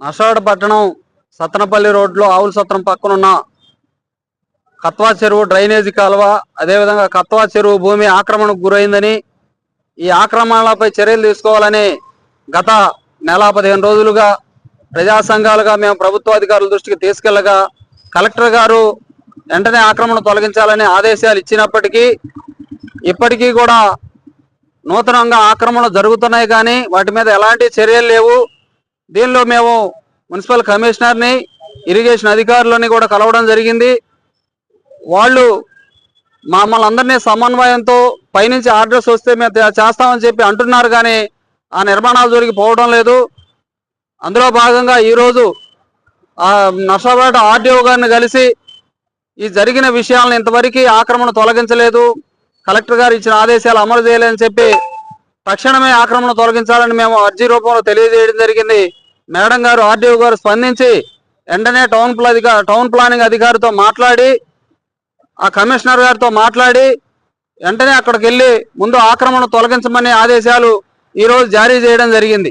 నర్సాడ పట్టణం సత్తనపల్లి రోడ్లో ఆవుల సత్రం పక్కనున్న కత్వా చెరువు డ్రైనేజీ కాలువ అదేవిధంగా కత్వా చెరువు భూమి ఆక్రమణకు గురైందని ఈ ఆక్రమణలపై చర్యలు తీసుకోవాలని గత నెల పదిహేను రోజులుగా ప్రజా సంఘాలుగా మేము ప్రభుత్వ అధికారుల దృష్టికి తీసుకెళ్ళగా కలెక్టర్ గారు వెంటనే ఆక్రమణ తొలగించాలని ఆదేశాలు ఇచ్చినప్పటికీ ఇప్పటికీ కూడా నూతనంగా ఆక్రమణ జరుగుతున్నాయి కానీ వాటి మీద ఎలాంటి చర్యలు లేవు. దీనిలో మేము మున్సిపల్ కమిషనర్ని ఇరిగేషన్ అధికారులని కూడా కలవడం జరిగింది. వాళ్ళు మమ్మల్ని అందరినీ సమన్వయంతో పైనుంచి ఆర్డర్స్ వస్తే మేము చేస్తామని చెప్పి అంటున్నారు కానీ ఆ నిర్మాణాలు జోలికి పోవడం లేదు. అందులో భాగంగా ఈరోజు నర్సాపేట ఆర్డీఓ గారిని కలిసి ఈ జరిగిన విషయాలను ఇంతవరకు ఆక్రమణ తొలగించలేదు. కలెక్టర్ గారు ఇచ్చిన ఆదేశాలు అమలు చేయలేదని చెప్పి తక్షణమే ఆక్రమణ తొలగించాలని మేము అర్జీ రూపంలో తెలియజేయడం జరిగింది. మేడం గారు ఆర్డీఓ గారు స్పందించి వెంటనే టౌన్ ప్లా టౌన్ ప్లానింగ్ అధికారితో మాట్లాడి ఆ కమిషనర్ గారితో మాట్లాడి వెంటనే అక్కడికి వెళ్ళి ముందు ఆక్రమణ తొలగించమని ఆదేశాలు ఈరోజు జారీ చేయడం జరిగింది.